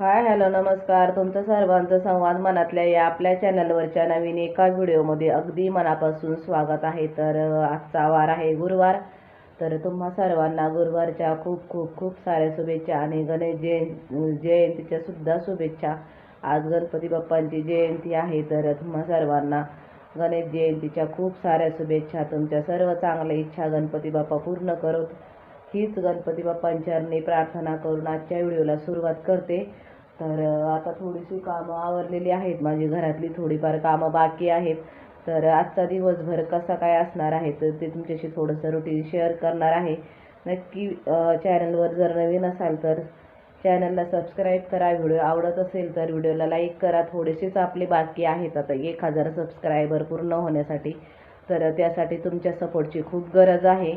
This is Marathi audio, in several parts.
हाय हॅलो नमस्कार. तुमचं सर्वांचं संवाद मनातल्या या आपल्या चॅनलवरच्या नवीन एका व्हिडिओमध्ये अगदी मनापासून स्वागत आहे. तर आजचा वार आहे गुरुवार. तर तुम्हा सर्वांना गुरुवारच्या खूप खूप खूप साऱ्या शुभेच्छा आणि गणेश जयं जयंतीच्या सुद्धा शुभेच्छा. आज गणपती बाप्पांची जयंती आहे. तर तुम्हा सर्वांना गणेश जयंतीच्या खूप साऱ्या शुभेच्छा. तुमच्या सर्व चांगल्या इच्छा गणपती बाप्पा पूर्ण करोत. हीच गणपती बाप्पांच्या प्रार्थना करून आजच्या व्हिडिओला सुरुवात करते. तर आता थोडीशी कामं आवरलेली आहेत. माझी घरातली थोडीफार कामं बाकी आहेत. तर आजचा दिवसभर कसा काय असणार आहे तर ते तुमच्याशी थोडंसं रुटीन शेअर करणार आहे. नक्की चॅनलवर जर नवीन असाल तर चॅनलला सबस्क्राईब करा. व्हिडिओ आवडत असेल तर व्हिडिओला लाईक करा. थोडेसेच आपले बाकी आहेत. आता एक हजार सबस्क्रायबर पूर्ण होण्यासाठी. तर त्यासाठी तुमच्या सपोर्टची खूप गरज आहे.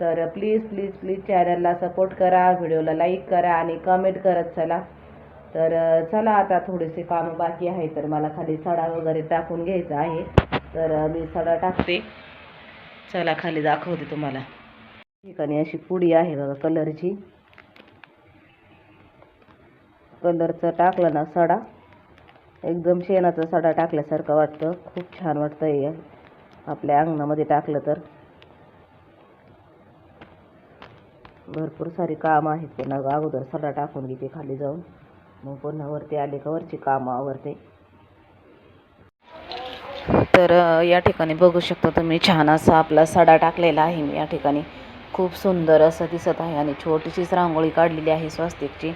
तर प्लीज प्लीज प्लीज चॅनलला सपोर्ट करा. व्हिडिओला लाईक करा आणि कमेंट करत चला. तर चला आता थोडेसे कामं बाकी आहे तर मला खाली सडा वगैरे टाकून घ्यायचा आहे. तर मी सडा टाकते. चला खाली दाखवते तुम्हाला. ठिकाणी अशी पुडी आहे बघा कलरची. कलरचं टाकलं ना सडा. एकदम शेणाचा सडा टाकल्यासारखं वाटतं. खूप छान वाटतं हे. आपल्या अंगणामध्ये टाकलं तर. भरपूर सारी कामं आहेत पुन्हा अगोदर सडा टाकून घेते खाली जाऊन. मग पुन्हा वरती आले का? वरची कामं आवरते. तर या ठिकाणी बघू शकता तुम्ही छान असा आपला सडा टाकलेला आहे मी या ठिकाणी. खूप सुंदर असं दिसत आहे आणि छोटीशीच रांगोळी काढलेली आहे स्वस्तिकची.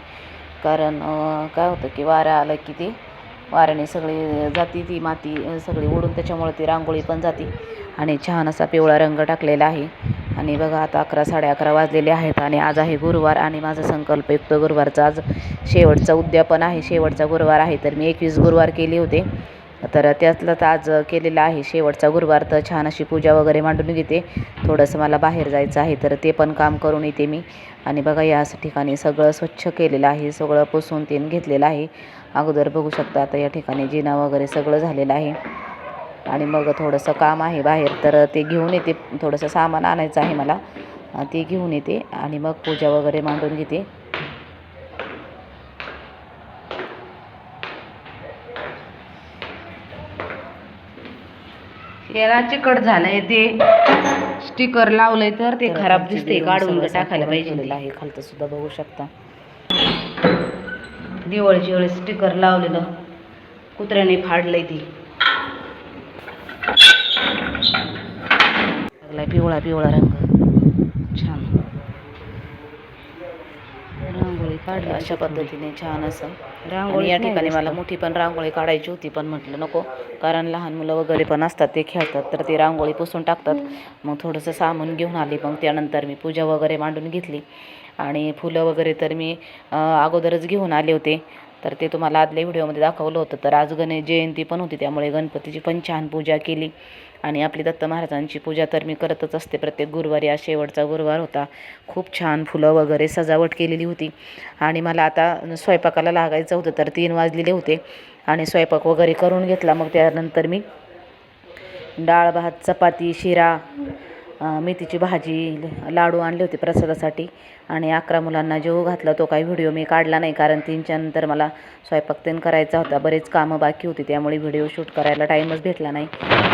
कारण काय होतं की वारं आलं की ते वाऱ्याने सगळी जाती ती माती सगळी उडून त्याच्यामुळे ती रांगोळी पण जाते. आणि छान असा पिवळा रंग टाकलेला आहे. आणि बघा आता अकरा साडे अकरा वाजलेले आहेत आणि आज आहे गुरुवार आणि माझा संकल्पयुक्त गुरुवारचा आज शेवटचा उद्यापन आहे. शेवटचा गुरुवार आहे तर मी एकवीस गुरुवार केले होते. तर त्यातलं तर आज केलेलं आहे शेवटचा गुरुवार. तर छान अशी पूजा वगैरे मांडून घेते. थोडंसं मला बाहेर जायचं आहे तर ते पण काम करून येते मी. आणि बघा या ठिकाणी सगळं स्वच्छ केलेलं आहे सगळं पुसून तेन घेतलेलं आहे. अगोदर बघू शकता आता या ठिकाणी जिना वगैरे सगळं झालेलं आहे. आणि मग थोडंसं काम आहे बाहेर तर ते घेऊन येते. थोडंसं सामान आणायचं आहे मला. ते घेऊन येते आणि मग पूजा वगैरे मांडून घेते. याला चिकट झालंय ते. स्टिकर लावलंय तर ते खराब दिसते काढून टाकायला पाहिजे आहे. खालतं सुद्धा बघू शकता. दिवाळीच्या वेळेस स्टिकर लावलेलं. कुत्र्याने फाडलंय ती. लागलाय पिवळा पिवळा रंग. छान. रांगोळी काढली. अशा पद्धतीने छान असं. रांगोळी या ठिकाणी मला मोठी पण रांगोळी काढायची होती पण म्हटलं नको. कारण लहान मुलं वगैरे पण असतात ते खेळतात तर ते रांगोळी पुसून टाकतात. मग थोडंसं सामान घेऊन आली मग त्यानंतर मी पूजा वगैरे मांडून घेतली. आणि फुलं वगैरे तर मी अगोदरच घेऊन आले होते. तर ते तुम्हाला आदल्या व्हिडिओमध्ये दाखवलं होतं. तर आज गणेश जयंती पण होती त्यामुळे गणपतीची पण छान पूजा केली. आणि आपली दत्त महाराजांची पूजा तर मी करतच असते. प्रत्येक गुरुवारी आज शेवटचा गुरुवार होता. खूप छान फुलं वगैरे सजावट केलेली होती. आणि मला आता स्वयंपाकाला लागायचं होतं तर तीन वाजलेले होते. आणि स्वयंपाक वगैरे करून घेतला. मग त्यानंतर मी डाळ भात चपाती शिरा मेथीची भाजी लाडू आणले होते प्रसादासाठी. आणि अकरा मुलांना जेव घातला तो काही व्हिडिओ मी काढला नाही कारण तीनच्या नंतर मला स्वयंपाक तेन करायचा होता. बरेच कामं बाकी होती त्यामुळे व्हिडिओ शूट करायला टाईमच भेटला नाही.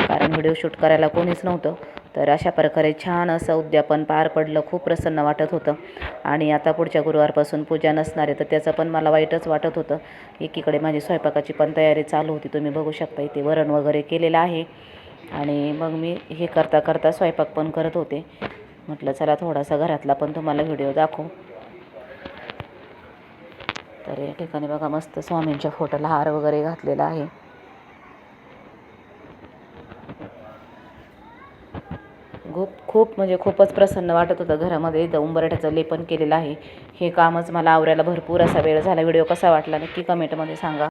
कारण व्हिडिओ शूट करायला कोणीच नव्हतं. तर अशा प्रकारे छान असं उद्यापन पार पडलं खूप प्रसन्न वाटत होतं. आणि आता पुढच्या गुरुवारपासून पूजा नसणार आहे तर त्याचं पण मला वाईटच वाटत होतं. एकीकडे माझी स्वयंपाकाची पण तयारी चालू होती तुम्ही बघू शकता इथे वरण वगैरे केलेलं आहे. आणि मग मी हे करता करता स्वयंपाक पण करत होते. म्हटलं चला थोडासा घरातला पण तुम्हाला व्हिडिओ दाखवू. तर या ठिकाणी बघा मस्त स्वामींच्या फोटोला हार वगैरे घातलेला आहे. खूप खूप म्हणजे खूपच प्रसन्न वाटत होतं घरामध्ये. इथं उंबरठ्याचं लेपन केलेलं आहे. हे कामच मला आवरायला भरपूर असा वेळ झाला. व्हिडिओ कसा वाटला नक्की कमेंटमध्ये सांगा.